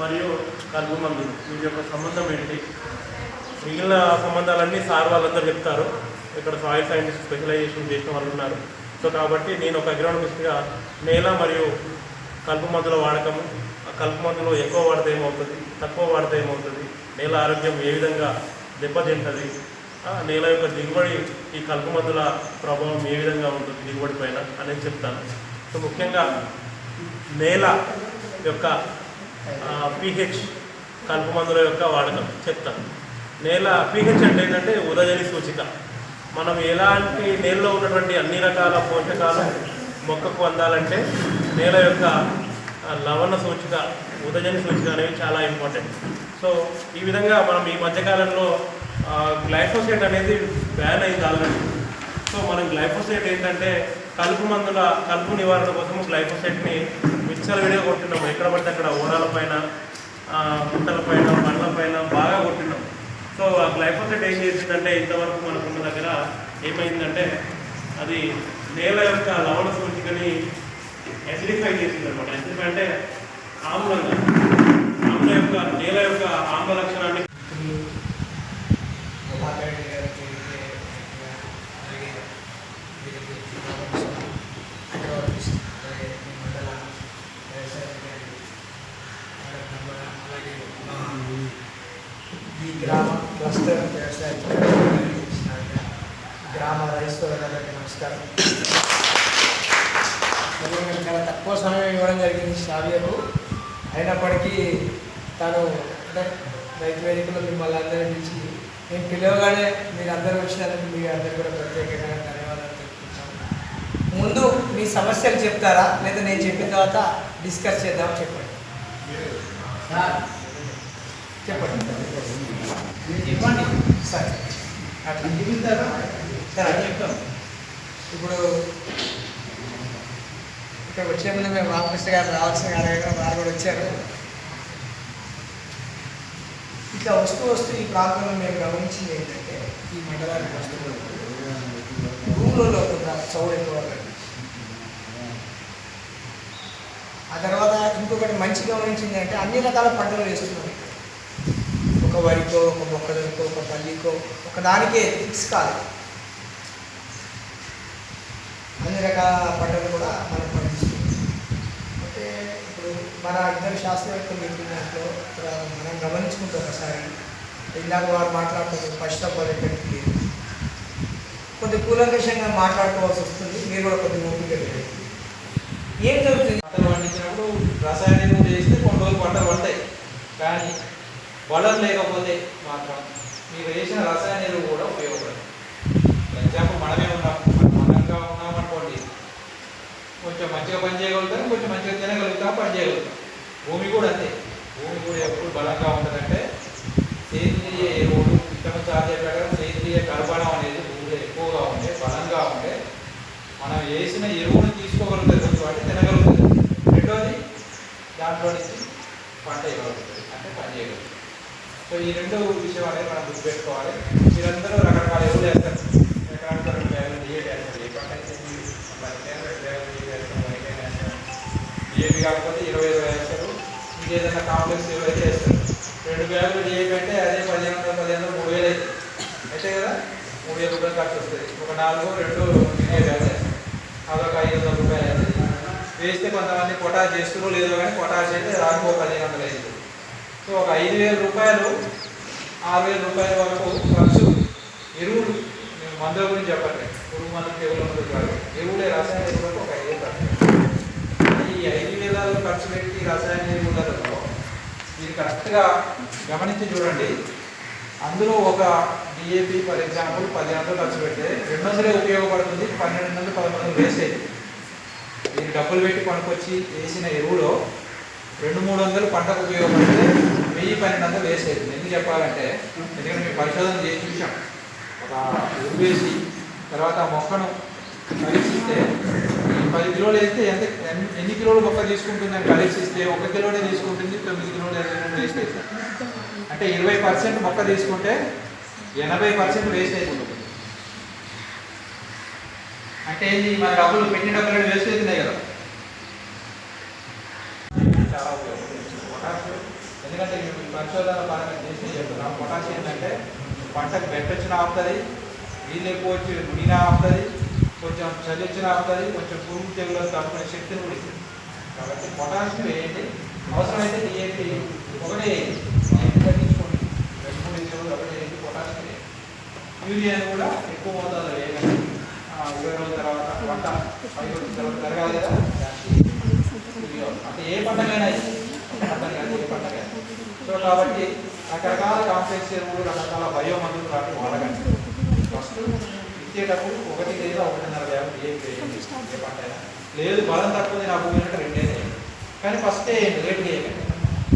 మరియు కలుపు మందులు వీటి యొక్క సంబంధం ఏంటి? మిగిలిన సంబంధాలన్నీ సార్ వాళ్ళందరూ చెప్తారు. ఇక్కడ సాయిల్ సైంటిస్ట్ స్పెషలైజేషన్ చేసిన వాళ్ళు ఉన్నారు. సో కాబట్టి నేను ఒక అగ్రానమిస్ట్గా నేల మరియు కలుపు మందుల వాడకము ఆ కలుపు మందులు ఎక్కువ వాడితే ఏమవుతుంది? తక్కువ వాడితే ఏమవుతుంది? నేల ఆరోగ్యం ఏ విధంగా దెబ్బతింటుంది? నేల యొక్క దిగుబడి ఈ కలుపు మందుల ప్రభావం ఏ విధంగా ఉంటుంది? దిగుబడి పైన అనేది చెప్తాను. సో ముఖ్యంగా నేల యొక్క పిహెచ్ కలుపు మందుల యొక్క వాడకం చెత్త. నేల పిహెచ్ అంటే ఏంటంటే ఉదజని సూచిక. మనం ఎలాంటి నేలలో ఉన్నటువంటి అన్ని రకాల పోషకాలు మొక్కకు అందాలంటే నేల యొక్క లవణ సూచిక ఉదజని సూచిక అనేవి చాలా ఇంపార్టెంట్ సో ఈ విధంగా మనం ఈ మధ్యకాలంలో గ్లైఫోసేట్ అనేది బ్యాన్ అయింది ఆల్రెడీ సో మనం గ్లైఫోసేట్ ఏంటంటే కలుపు మందుల కలుపు నివారణ కోసం గ్లైఫోసైట్ని మిక్సర్ విడిగా కొట్టినాము ఎక్కడ పడితే అక్కడ ఓడాల పైన ఆ, గుంటల పైన బండ్ల పైన బాగా కొట్టినాం. సో ఆ గ్లైఫోసైట్ ఏం చేసిందంటే ఇంతవరకు మనకున్న దగ్గర ఏమైందంటే అది నేల యొక్క లవణ సూచికని ఎసిడిఫై చేసింది అనమాట ఎసిడిఫై అంటే ఆమ్లంగా. ఆమ్ల యొక్క నేల యొక్క ఆమ్ల లక్షణాన్ని ఇవ్వడం జరిగింది శ్రావ్యకు. అయినప్పటికీ తను అంటే రైతు వేదికలో మిమ్మల్ని అందరినీ పిలిచి నేను పిలవగానే మీరు అందరూ వచ్చినందుకు మీ అందరూ కూడా ప్రత్యేకంగా ధన్యవాదాలు తెలుపుకుంటాను. ముందు మీ సమస్యలు చెప్తారా? లేదా నేను చెప్పిన తర్వాత డిస్కస్ చేద్దాం చెప్పండి. చెప్పండి. ఇవ్వండి సరే అట్లా చూపిస్తారా సరే అది చెప్తాం ఇప్పుడు ఇక్కడ వచ్చే ముందు మేము రామకృష్ణ గారు రావాల్సిన గారు వారు కూడా వచ్చారు. ఇట్లా వస్తూ వస్తూ ఈ ప్రాంతంలో మేము గమనించింది ఏంటంటే ఈ మండలానికి వస్తూ భూములలో కొంత చౌడు ఎక్కువ ఆ తర్వాత ఇంకొకటి మంచి గమనించింది అంటే అన్ని రకాల పంటలు వేస్తున్నాం ఒక వరికో ఒక మొక్కజొన్నకో ఒక పల్లికో ఒక దానికే ఫిక్స్ కాదు. అన్ని రకాల పంటలు కూడా మనం పండిస్తున్నాం అయితే ఇప్పుడు మన ఇద్దరు శాస్త్రవేత్తలు చెప్పిన దాంట్లో ఇక్కడ మనం గమనించుకుంటాం ఒకసారి ఇందాక వారు మాట్లాడుతున్నారు ఫస్ట్ ఆఫ్ ఆల్ ఎక్కడికి లేదు కొద్ది కూలంకషంగా మాట్లాడుకోవాల్సి వస్తుంది మీరు కూడా కొద్ది ఓపిక ఏం జరుగుతుంది? పంటలు పండించినప్పుడు రసాయన ఎరువులు వేస్తే కొన్ని రోజులు పంటలు పడతాయి. కానీ వలలు లేకపోతే మాత్రం మీరు వేసిన రసాయన ఎరువు కూడా ఉపయోగపడతాయి. ఫర్ ఎగ్జాంపుల్ మనమే ఉన్నాం మనం అందంగా ఉన్నాం అనుకోండి. కొంచెం మంచిగా పని చేయగలుగుతాం కొంచెం మంచిగా తినగలుగుతాం పని చేయగలుగుతాం. భూమి కూడా అంతే. భూమి కూడా ఎప్పుడు బలంగా ఉంటుందంటే సేంద్రియ ఎరువులు ఇతర చార్జే ప్రకారం సేంద్రియ కర్బణం అనేది భూమిలో ఎక్కువగా ఉంటే బలంగా ఉంటే మనం వేసిన ఎరువును తీసుకోగలుగుతుంది వాటి తినగలుగుతుంది రెండోది దాంట్లో నుంచి పంట ఇవ్వగలుగుతుంది అంటే పని చేయగలుగుతుంది సో ఈ రెండు విషయం అనేది మనం గుర్తుపెట్టుకోవాలి. మీరందరూ రకరకాల ఎరువులు వేస్తారు ఎకరానికి రెండు బ్యాగులు డిఏపి వేస్తారు ఏ పంట అయితే మీరు పదిహేను రెండు బ్యాగులు డిఏపి వేస్తారు పదిహేను వేస్తారు ఇవి కాకపోతే ఇరవై ఇరవై వేస్తారు. ఇంకేదైనా ఏదైనా కాంప్లెక్స్ ఇరవై అయితే వేస్తారు. రెండు బ్యాగులు చేయకంటే అదే పదిహేను వందల పదిహేను వందలు మూడు వేలు అవుతుంది. అయితే కదా? మూడు వేల రూపాయలు ఖర్చు వస్తుంది. ఒక నాలుగు రెండు డిఏపి వేలు అదొక ఐదు వందల రూపాయలు అవుతుంది వేస్తే కొంతమంది పొటాష్ చేస్తున్నారు లేదో కానీ పొటాష్ అయితే రాకపో పదిహేను వందలు అవుతుంది. సో ఒక ఐదు వేల రూపాయలు ఆరు వేల రూపాయల వరకు ఖర్చు. ఎరువులు. నేను మందుల గురించి చెప్పండి పురుగు మందులు తెగులు మందులు కాదు. ఎరువులే రసాయన ఎరువులకు ఒక ఐదు వేలు ఖర్చు ఈ ఐదు వేలలో ఖర్చు పెట్టి రసాయన ఎరువులలో మీరు కరెక్ట్గా గమనించి చూడండి. అందులో ఒక డిఏపి ఫర్ ఎగ్జాంపుల్ పది వందలు ఖర్చు పెడితే రెండు వందలే ఉపయోగపడుతుంది పన్నెండు వందలు పదమూడు వందలు మీరు డబ్బులు పెట్టి కొనుక్కొచ్చి వేసిన ఎరువులో రెండు మూడు వందలు పంటకు ఉపయోగపడితే వెయ్యి పన్నెండు వందలు వేసేది. ఎందుకు చెప్పాలంటే ఎందుకంటే మేము పరిశోధన చేసి చూసాం ఒక ఎరువు వేసి తర్వాత మొక్కను పరీక్షిస్తే పది కిలోలు వేస్తే ఎంత? ఎన్ని- కిలోలు మొక్క తీసుకుంటుందని పరీక్షిస్తే ఒక కిలోనే తీసుకుంటుంది తొమ్మిది కిలోలు వేస్ట్ అవుతుంది అంటే ఇరవై పర్సెంట్ మొక్క తీసుకుంటే ఎనభై పర్సెంట్ వేస్ట్ అయిపోతుంది. అంటే ఏంది? మన డబ్బులు పెట్టిన డబ్బులు వేస్ట్ అవుతున్నాయి కదా. చాలా ఉపయోగపడుతుంది పొటాష్ పరిశోధన పరంగా చేసి చెప్తున్నాం. పొటాష్ ఏంటంటే పంటకు పెట్టొచ్చిన ఆపుతుంది నీళ్ళు ఎక్కువ వచ్చి నీళ్ళ ఆపుతుంది కొంచెం చలి వచ్చిన ఆపుతుంది కొంచెం పురుగు తెగులు తట్టుకునే శక్తిని కూడా ఇస్తుంది. కాబట్టి పొటాష్ వేయండి అవసరమైతే డిఏపి ఒకటే తగ్గించుకోండి రెండు మూడు ఇచ్చేవాళ్ళు ఒకటే వేసి పొటాషియం వేయండి యూరియాని కూడా ఎక్కువ మోతాదులో వేయగలండి ఇరవై రోజుల తర్వాత పంట పది రోజుల తర్వాత జరగాలి కదా? అంటే ఏ పంటకైనా పంటకైనా కాదు, ఏ పంటకైనా సో కాబట్టి రకరకాల కాంప్లెక్స్ ఎరువులు రకరకాల బయో మందులు లాంటివి వాడకండి. ఫస్ట్ ఇచ్చేటప్పుడు ఒకటి లేదా ఒకటి లేదు బలం తక్కువ ఉంది నా భూమి అంటే రెండే కానీ ఫస్ట్ వేయండి లేట్ వేయకండి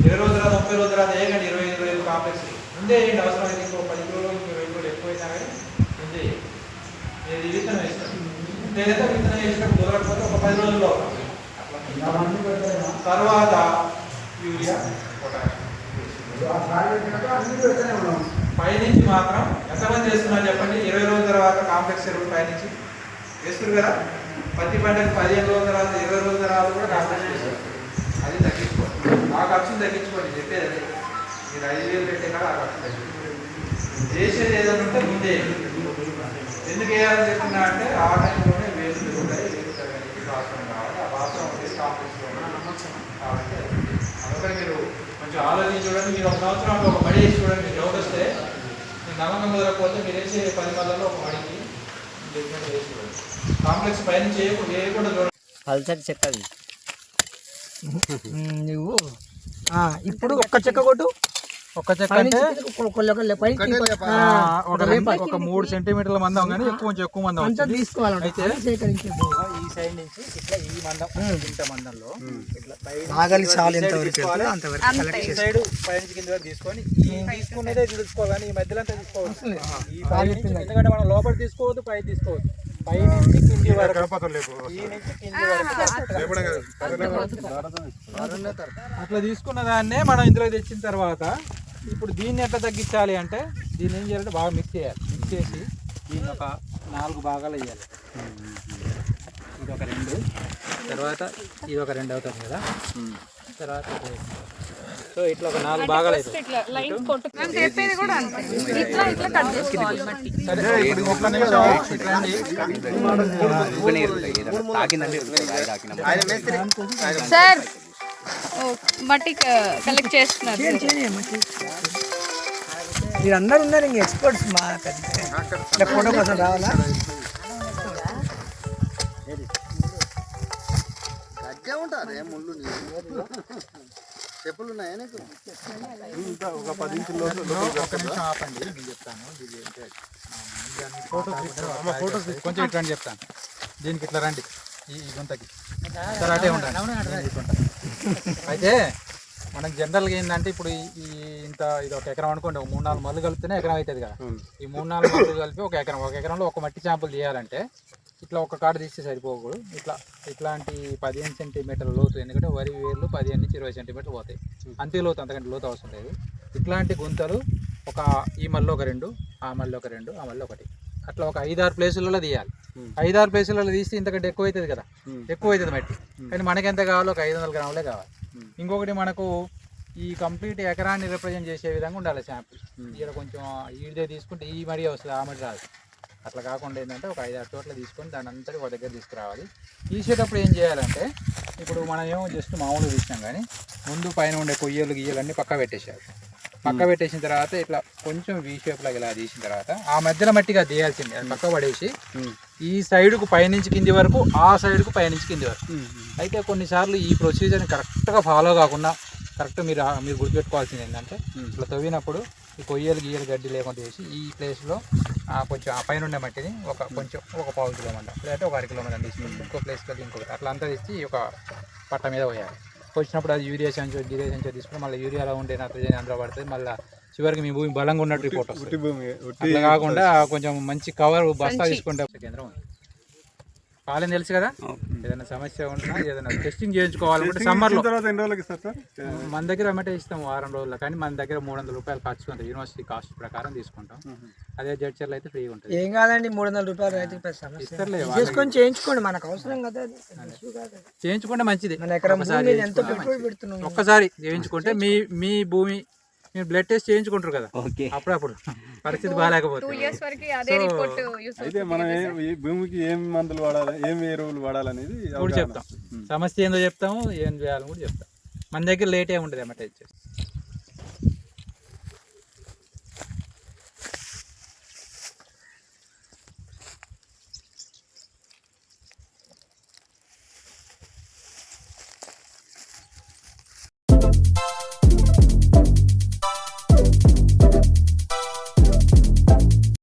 ఇరవై రోజుల తర్వాత ముప్పై రోజుల తర్వాత వేయకండి ఇరవై ఐదు రోజులు కాంప్లెక్స్ ముందే వేయండి అయితే ఇంకో పది కిలోలు ఇరవై కిలోలు ఎక్కువైనా కానీ ముందే నేను విత్తనం వేస్తాం నేనైతే విత్తనం వేసినప్పుడు కుదరకపోతే ఒక పది రోజుల్లో అట్లా తర్వాత యూరియా పైనుంచి మాత్రం ఎంతమంది చేస్తున్నారు చెప్పండి? ఇరవై రోజుల తర్వాత కాంప్లెక్స్ ఎరువులు పైనుంచి వేస్తారు కదా? పత్తి పంటకి పదిహేను రోజుల తర్వాత ఇరవై రోజుల తర్వాత కూడా కాంప్లెక్స్ వేస్తారు అది తగ్గించుకోండి. ఆ ఖర్చును తగ్గించుకోండి చెప్పేది అది. మీరు ఐదు వేలు పెట్టే కాడ ఆ ఖర్చు తగ్గించుకోండి. చేసేది ఏదైనా ఉంటే ముందే ఎందుకు వేయాలని చెప్తున్నా అంటే ఆ టైంలోనే వేలు పెరుగుతాయి వేలు బాత్రూమ్ కావాలి. ఆ బాత్రూమ్ వచ్చేసి కాబట్టి అది. అందుకని మీరు కొంచెం ఆలోచించి చూడండి. మీరు ఒక సంవత్సరంలో ఒక మడి వేసి చూడండి. మీకు డౌట్ వస్తే మీరు నమ్మకం కుదరకపోతే మీరు వేసే పది మందిలో ఒక మడికి కాంప్లెక్స్ పైన చెక్కది నువ్వు? ఇప్పుడు ఒక్క చెక్క కొట్టు. ఒక చెక్క పైనుంచి అంటే కొ- కొల్ల- కొల్ల- పైకి ఆ, ఒక మూడు సెంటీమీటర్ల మందం కానీ ఎక్కువ కొంచెం ఎక్కువ మందం అయితే- ఈ సైడ్ నుంచి ఇట్లా ఈ మందం ఇంత మందంలో ఇట్లా పైన నాగలి చాలు ఎంత సైడ్ వరకు అంతవరకు. కలెక్ట్ పైనుంచి కింద వరకు తీసుకొని ఈ తీసుకునేదే తీసుకోవాలి కానీ ఈ మధ్యలో అంతా తీసుకోవచ్చు ఈ పై నుంచి ఎందుకంటే మనం లోపల తీసుకోవద్దు పై తీసుకోవద్దు. పై నుంచి కింది వరకు. ఈ నుంచి కింది వరకు. అట్లా. తీసుకున్న దాన్నే మనం ఇందులో తెచ్చిన తర్వాత ఇప్పుడు దీన్ని ఎట్లా తగ్గించాలి అంటే దీన్ని ఏం చేయాలంటే బాగా మిక్స్ చేయాలి. మిక్స్ చేసి దీన్ని ఒక నాలుగు భాగాలు వేయాలి. ఇది ఒక రెండు. తర్వాత ఇది ఒక రెండు అవుతుంది కదా? తర్వాత. సో ఇట్లా ఒక నాలుగు భాగాలు సరే. మట్టి కలెక్ట్ చేస్తున్నారు మీరు అందరు ఉన్నారు ఇంక ఎక్స్పర్ట్స్ మా పెద్ద ఫోటో కోసం రావాలా? గట్టిగా ఉంటారే ముళ్ళు చెప్పులు ఉన్నాయా నీకు? ఒక్క నిమిషం ఆపండి నేను చెప్తాను. ఇది ఏంటి? ఆ, ఫోటోస్ కొంచెం ఇట్లా చెప్తాను. దీనికి ఇట్లా రండి. ఈ గుంతకి. సరే అటే ఉండండి. అయితే మనం జనరల్గా ఏంటంటే ఇప్పుడు ఈ- ఇంత ఇది ఒక ఎకరం అనుకోండి ఒక మూడు నాలుగు మల్లు కలిపితేనే ఎకరం అవుతుంది కదా. ఈ మూడు నాలుగు మల్లు కలిపి ఒక ఎకరం ఒక ఎకరంలో ఒక మట్టి శాంపుల్ తీయాలంటే ఇట్లా ఒక కాడ తీస్తే సరిపోకూడదు. ఇట్లా ఇట్లాంటి పదిహేను సెంటీమీటర్ల లోతు ఎందుకంటే వరి వేర్లు పదిహేను నుంచి ఇరవై సెంటీమీటర్లు పోతాయి. అంతే లోతు అంతకంటే లోతు అవసరం లేదు. ఇట్లాంటి గుంతలు ఒక ఈ మళ్ళీ ఒక రెండు ఆ మళ్ళీ ఒక రెండు ఆ మళ్ళీ ఒకటి. అట్లా ఒక ఐదారు ప్లేసులలో తీయాలి. ఐదారు ప్లేసులలో తీస్తే ఇంతకంటే ఎక్కువ అవుతుంది కదా. ఎక్కువ అవుతుంది మట్టి. కానీ మనకి ఎంత కావాలో ఒక ఐదు వందల గ్రాములే కావాలి. ఇంకొకటి మనకు ఈ కంప్లీట్ ఎకరాన్ని రిప్రజెంట్ చేసే విధంగా ఉండాలి శాంపుల్. ఇక్కడ కొంచెం ఈడిదే తీసుకుంటే ఈ మడి వస్తుంది ఆ మడి రాదు. అట్లా కాకుండా ఏంటంటే ఒక ఐదు ఆరు చోట్ల తీసుకొని దాని అంతటి ఒక దగ్గర తీసుకురావాలి. తీసేటప్పుడు ఏం చేయాలంటే ఇప్పుడు మనం ఏమో జస్ట్ మామూలుగా తీసినాం కానీ ముందు పైన ఉండే కొయ్యలు గియ్యలు అన్నీ పక్క పెట్టేశారు. పక్క పెట్టేసిన తర్వాత ఇట్లా కొంచెం వీ షేప్ లాగా ఇలా తీసిన తర్వాత ఆ మధ్యలో మట్టిగా తీయాల్సింది అది పక్క పడేసి ఈ సైడ్కు పైనుంచి కింది వరకు ఆ సైడ్కు పైనుంచి కింది వరకు. అయితే కొన్నిసార్లు ఈ ప్రొసీజర్ని కరెక్ట్గా ఫాలో కాకుండా కరెక్ట్ మీరు మీరు గుర్తుపెట్టుకోవాల్సింది ఏంటంటే ఇట్లా తవ్వినప్పుడు ఈ కొయ్యలు గియ్యలు గడ్డి లేకుండా వేసి ఈ ప్లేస్లో కొంచెం ఆ పైన ఉండే మట్టిని ఒక కొంచెం ఒక పావు కిలో మంద లేదంటే ఒక అర కిలో మంది తీసుకుంటే ఇంకో ప్లేస్కి ఇంకొకటి అట్లా అంతా తీసి ఒక పట్ట మీద పోయాలి. వచ్చినప్పుడు అది యూరియా సంచో గిరియా సంచో తీసుకుని మళ్ళీ యూరియాలో ఉండే నత్రజని అందులో పడుతుంది మళ్ళీ చివరికి మీ భూమి బలంగా ఉన్నట్టు రిపోర్ట్ వస్తుంది. అట్లా కాకుండా కొంచెం మంచి కవర్ బస్తా తీసుకుంటే కేంద్రం ఉంది పాలన తెలుసు కదా? ఏదైనా సమస్య ఉన్నా ఏదైనా టెస్టింగ్ చేయించుకోవాలనుకుంటే సమ్మర్లో మన దగ్గర వెంబటే ఇస్తాం వారం రోజుల్లో కానీ మన దగ్గర మూడు వందల రూపాయలు ఖర్చు ఉంటుంది యూనివర్సిటీ కాస్ట్ ప్రకారం తీసుకుంటాం. అదే జడ్చర్లో అయితే ఫ్రీగా ఉంటుంది. ఏం కాదండి మూడు వందల రూపాయలు ఇస్తారులే చేసుకొని చేయించుకోండి మనకు అవసరం కదా. చేయించుకుంటే మంచిది. మన ఎకరం ఒకసారి ఒక్కసారి చేయించుకుంటే మీ మీ భూమి మీరు బ్లడ్ టెస్ట్ చేయించుకుంటారు కదా. ఓకే. అప్పుడప్పుడు. పరిస్థితి బాగాలేకపోతే. ఇయర్స్ వరకు అదే So, రిపోర్ట్ యూస్ అయితే మనం ఈ భూమికి ఏం మందులు వాడాలి ఏం ఎరువులు వాడాలనేది కూడా. చెప్తాం. సమస్య ఏందో చెప్తాము ఏం చేయాలని కూడా చెప్తాం. మన దగ్గర లేట్ ఏమి ఉంటుంది అన్నమాట